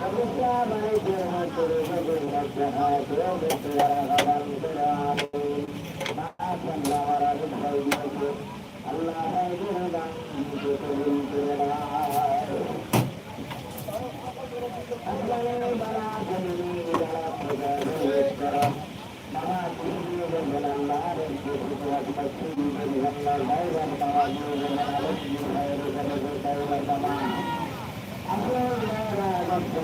Thank you.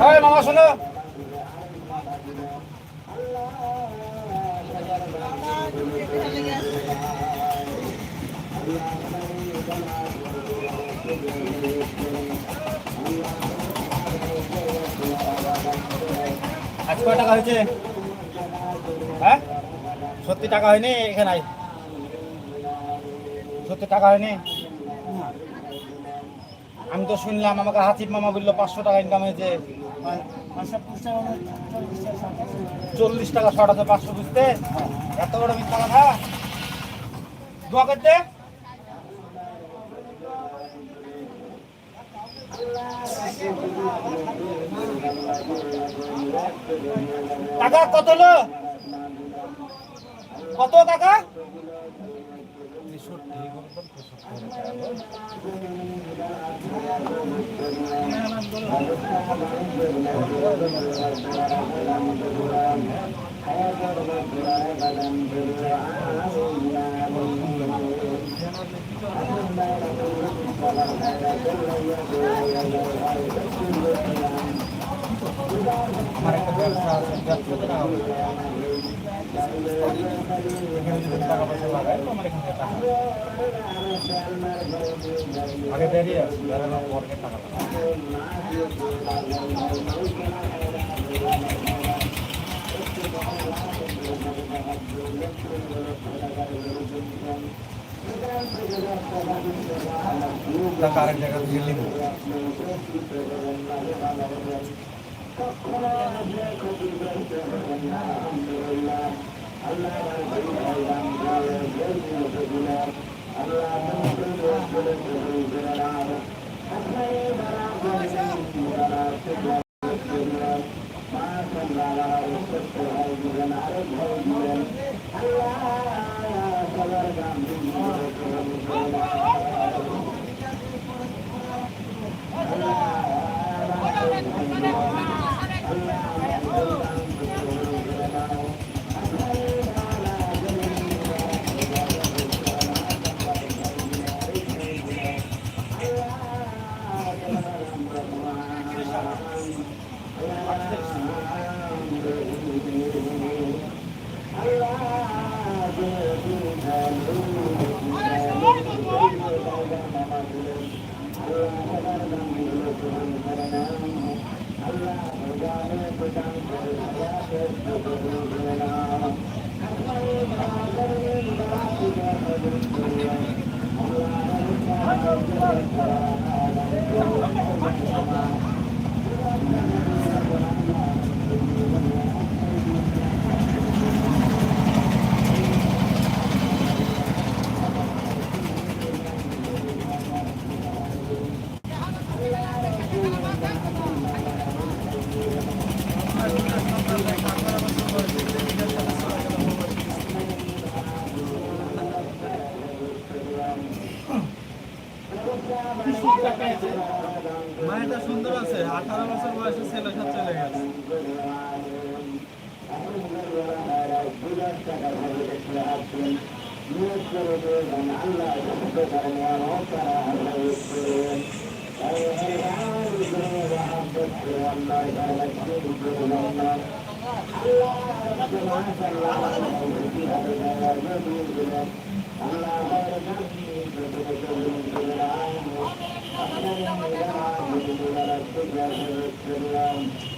হয় মামা শোনো আজ কয় টাকা হয়েছে হ্যাঁ? সত্যি টাকা হয়নি এখানে? সত্যি টাকা হয়নি? আমি তো শুনলাম আমাকে হাসিফ মামা বলল পাঁচশো টাকা ইনকাম হয়েছে। চল্লিশ টাকা শর্ট আছে পাঁচশো বুঝতে? এত বড় মিথ্যা কথা? দোয়া করতে? টাকা কত হলো? কত টাকা আমার একটা ব্যবসা আছে ব্যবসাতে আগে বেরিয়ে আসি বেরোনোর পর গিয়ে টাকা লাগাই টাকা আরেক জায়গা থেকে அல்லாஹ் يذكره من على يحفظني وغفر أن يذكرون ويهرعني وحفظت والله فمسكت بالله الله ربنا عسى الله أن يؤتي بنا ويجزي بنا أما غير ذنبي فبك من العين أحسن إلى عبد ولد في الدنيا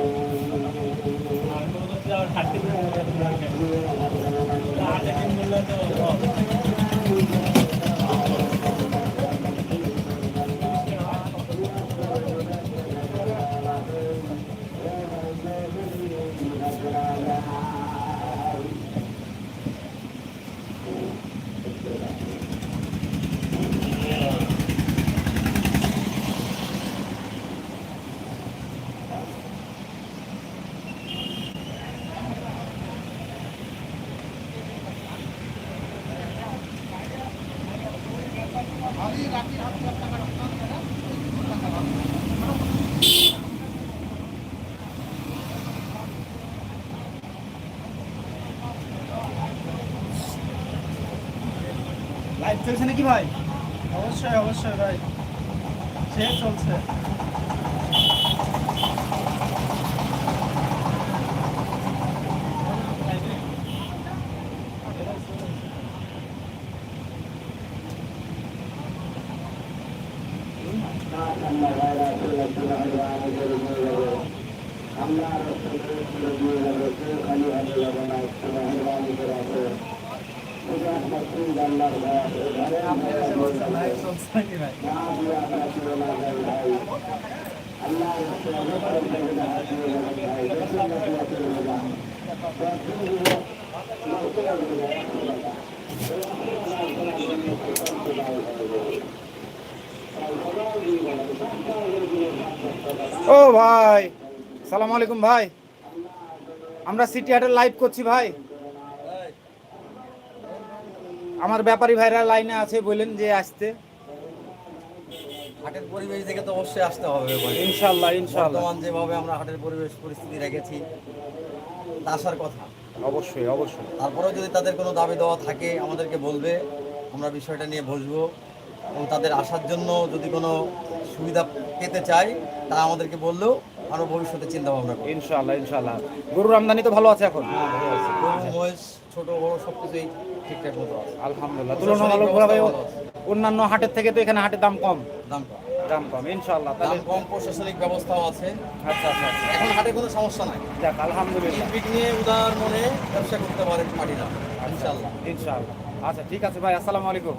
আটে দিন মূল্য তো লাইভ চলছে নাকি ভাই? অবশ্যই অবশ্যই ভাই। সে চলছে। ও ভাই সালাম আলাইকুম ভাই। আমরা সিটি হাটের লাইভ করছি ভাই। আমার ব্যাপারী ভাইরা লাইনে আছে বললেন যে আসতে। হাটের পরিবেশ দেখে তো অবশ্যই আসতে হবে। ইনশাল্লাহ ইনশাল্লাহ। বর্তমান যেভাবে আমরা হাটের পরিবেশ পরিস্থিতি রেখেছি তা আসার কথা। অবশ্যই অবশ্যই। তারপরেও যদি তাদের কোনো দাবি দেওয়া থাকে আমাদেরকে বলবে আমরা বিষয়টা নিয়ে বসবো। এবং তাদের আসার জন্য যদি কোনো সুবিধা পেতে চাই তা আমাদেরকে বললেও আমরা ভবিষ্যতে চিন্তা ভাবনা করব। ইনশাল্লাহ ইনশাল্লাহ। গরুর আমদানি তো ভালো আছে এখন। গরু, মহিষ ছোট বড় সব কিছুই ঠিকঠাক মতো আছে। আলহামদুলিল্লাহ। তুলনামূলকভাবে অন্যান্য হাটের থেকে তো এখানে হাটের দাম কম। দাম কম। দাম কম ইনশাল্লাহ দাম তাহলে কম প্রশাসনিক ব্যবস্থাও আছে। আচ্ছা আচ্ছা আচ্ছা। এখন হাটে কোনো সমস্যা নাই। যাক আলহামদুলিল্লাহ। পিক নিয়ে উদার মনে ব্যবসা করতে পারে পার্টিরা ইনশাল্লাহ ইনশাআল্লাহ। আচ্ছা ঠিক আছে ভাই আসসালামু আলাইকুম।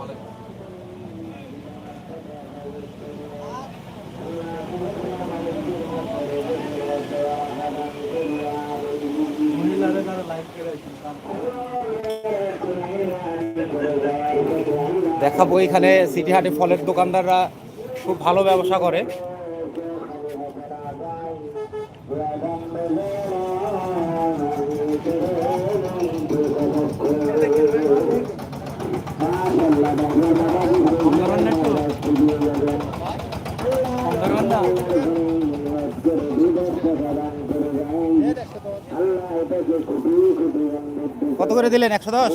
মহিলারা যারা লাইভ করে দেখাবো এখানে সিটি হাটে ফলের দোকানদাররা খুব ভালো ব্যবসা করে। কত করে দিলেন? একশো দশ?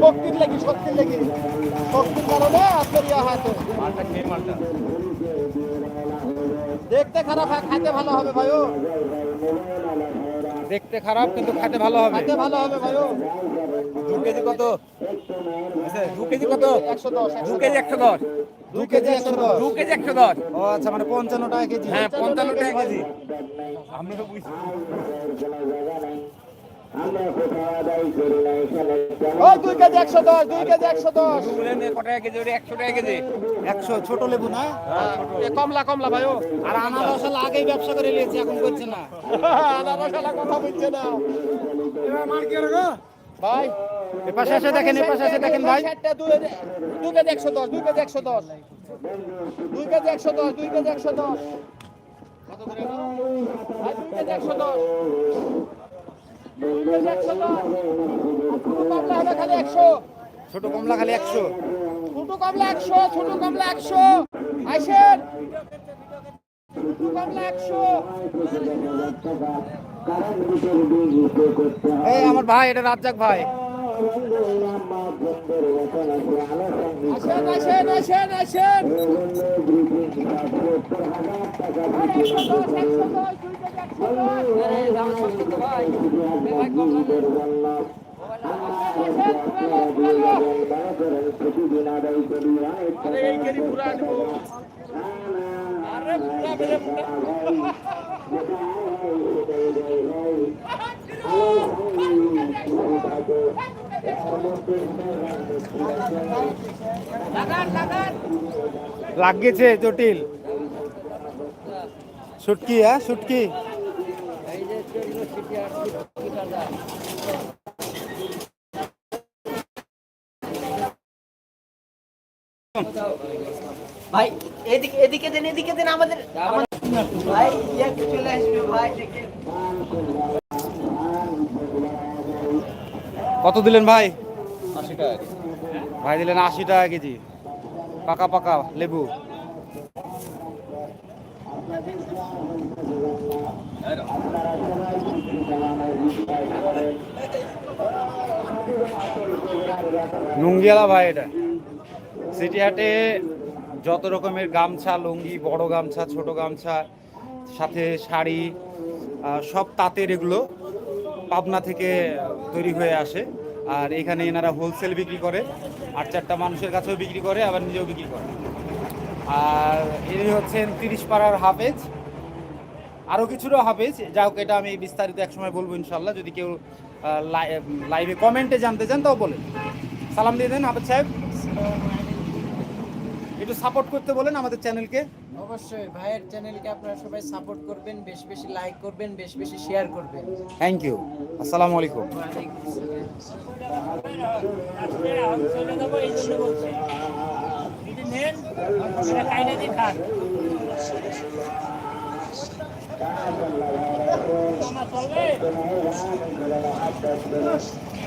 শক্তির শক্তির লাগি। শক্তির কারণে আজকের ইয়া হাতে। দেখতে খারাপ খাইতে ভালো হবে ভাইও। দেখতে খারাপ কিন্তু খেতে ভালো হবে। খাইতে ভালো হবে ভাইও দু কেজি কত? দু কেজি কত? একশো দশ দু কেজি একশো দশ। দু কেজি একশো দশ। দু কেজি একশো দশ। ও আচ্ছা মানে পঞ্চান্ন টাকা কেজি। হ্যাঁ পঞ্চান্ন টাকা কেজি। আমরা তো বুঝছি। ও দুই কেজি একশো দশ দুই কেজি একশো দশ। কত কেজি? একশো টাকা কেজি। একশো ছোট লেবু না? এ কমলা কমলা ভাইও আর আনারস আগেই ব্যবসা করে নিয়েছে এখন করছে না। আনারসালা কথা বলছে না ভাই। এ পাশে এসে দেখেন এ পাশে এসে দেখেন ভাই দুই কেজি একশো দশ দুই কেজি একশো দশ। দুই কেজি একশো দশ। দুই কেজি একশো দশ। ছোট কমলা খালি একশো। ছোট কমলা খালি একশো। ছোট কমলা একশো ছোট কমলা একশো। আইসেন এই আমার ভাই এটা রাজ্জাক ভাই। আসেন আসেন আসেন আসেন। একশো দশ একশো লাগিয়েছে জটিল। সুটকি হ্যাঁ শুটকি ভাই এদিকে এদিকে দেন এদিকে দেন আমাদের ভাই ইয়া চলে আসবে ভাই দেখেন কত দিলেন ভাই? আশি টাকা ভাই দিলেন আশি টাকা কেজি। পাকা পাকা লেবু। নুঙ্গিয়ালা ভাই এটা। সিটি হাটে যত রকমের গামছা, লুঙ্গি, বড় গামছা, ছোট গামছা, সাথে শাড়ি সব তাঁতের এগুলো পাবনা থেকে তৈরি হয়ে আসে। আর এখানে এনারা হোলসেল বিক্রি করে, আর চারটা মানুষের কাছেও বিক্রি করে, আবার নিজেও বিক্রি করে। আর ইনি হচ্ছেন তিরিশ পাড়ার হাফেজ। আরও কিছুরও হাফেজ, যাই হোক, এটা আমি বিস্তারিত একসময় বলব ইনশাল্লাহ। যদি কেউ লাই- লাইভে কমেন্টে জানতে চান, তাও বলেন। সালাম দিয়ে দেন, হাফেজ সাহেব। একটু সাপোর্ট করতে বলেন আমাদের চ্যানেলকে অবশ্যই ভাইয়ের চ্যানেলকে আপনারা সবাই সাপোর্ট করবেন বেশি বেশি লাইক করবেন বেশি বেশি শেয়ার করবেন। থ্যাংক ইউ আসসালামু আলাইকুম। চলে